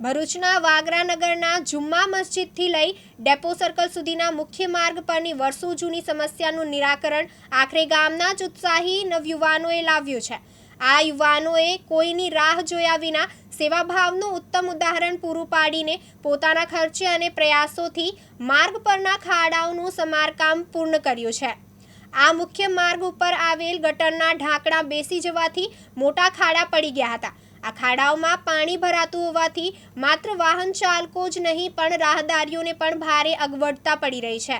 ભરૂચના વાગરાનગરના જુમ્મા મસ્જિદથી લઈ depot circle સુધીના મુખ્ય માર્ગ પરની વર્ષો જૂની સમસ્યાનું નિરાકરણ આખરે ગામના જ ઉત્સાહી નવયુવાનોએ લાવ્યું છે. આ યુવાનોએ કોઈની રાહ જોયા વિના સેવાભાવનું ઉત્તમ ઉદાહરણ પૂરું પાડીને પોતાના ખર્ચે અને પ્રયાસોથી માર્ગ પરના ખાડાઓનું સમારકામ પૂર્ણ કર્યું છે. આ મુખ્ય માર્ગ ઉપર આવેલ ગટરના ઢાંકણા બેસી જવાથી મોટા ખાડા પડી ગયા હતા. આ ખાડાઓમાં પાણી ભરાતું હોવાથી માત્ર વાહન ચાલકો જ નહીં, પણ રાહદારીઓને પણ ભારે અગવડતા પડી રહી છે.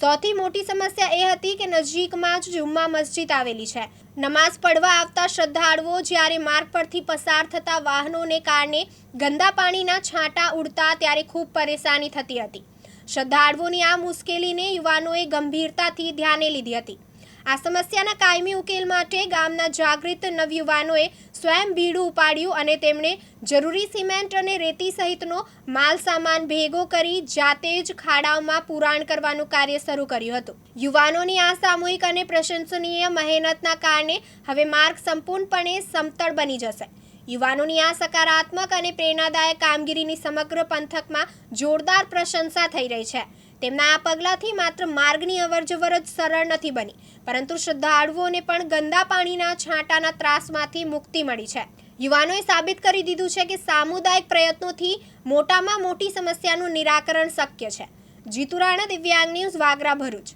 સૌથી મોટી સમસ્યા એ હતી કે નજીકમાં જ જુમ્મા મસ્જિદ આવેલી છે. નમાઝ પડવા આવતા શ્રદ્ધાળુઓ જ્યારે માર્ગ પરથી પસાર થતા વાહનોને કારણે ગંદા પાણીના છાંટા ઉડતા ત્યારે ખૂબ પરેશાની થતી હતી. શ્રદ્ધાળુઓની આ મુશ્કેલીને યુવાનોએ ગંભીરતાથી ધ્યાને લીધી હતી. આ સમસ્યાના કાયમી ઉકેલ માટે ગામના જાગૃત નવયુવાનોએ સ્વયં બીડું ઉપાડ્યું અને તેમણે જરૂરી સિમેન્ટ અને રેતી સહિતનો માલ સામાન ભેગો કરી જાતે જ ખાડાઓમાં પુરાણ કરવાનું કાર્ય શરૂ કર્યું હતું. યુવાનોની આ સામૂહિક અને પ્રશંસનીય મહેનતના કારણે હવે માર્ગ સંપૂર્ણપણે સમતળ બની જશે. યુવાનોની આ સકારાત્મક અને પ્રેરણાદાયક કામગીરીની સમગ્ર પંથકમાં જોરદાર પ્રશંસા થઈ રહી છે. તેમના આ પગલાંથી માત્ર માર્ગની અવરજવર જ સરળ નથી બની, પરંતુ શ્રદ્ધાળુઓને પણ ગંદા પાણીના છાંટાના ત્રાસમાંથી મુક્તિ મળી છે. યુવાનોએ સાબિત કરી દીધું છે કે સામુદાયિક પ્રયત્નોથી મોટામાં મોટી સમસ્યાનું નિરાકરણ શક્ય છે. જીતુ રાણા દિવ્યાંગ ન્યૂઝ, વાગરા, ભરૂચ.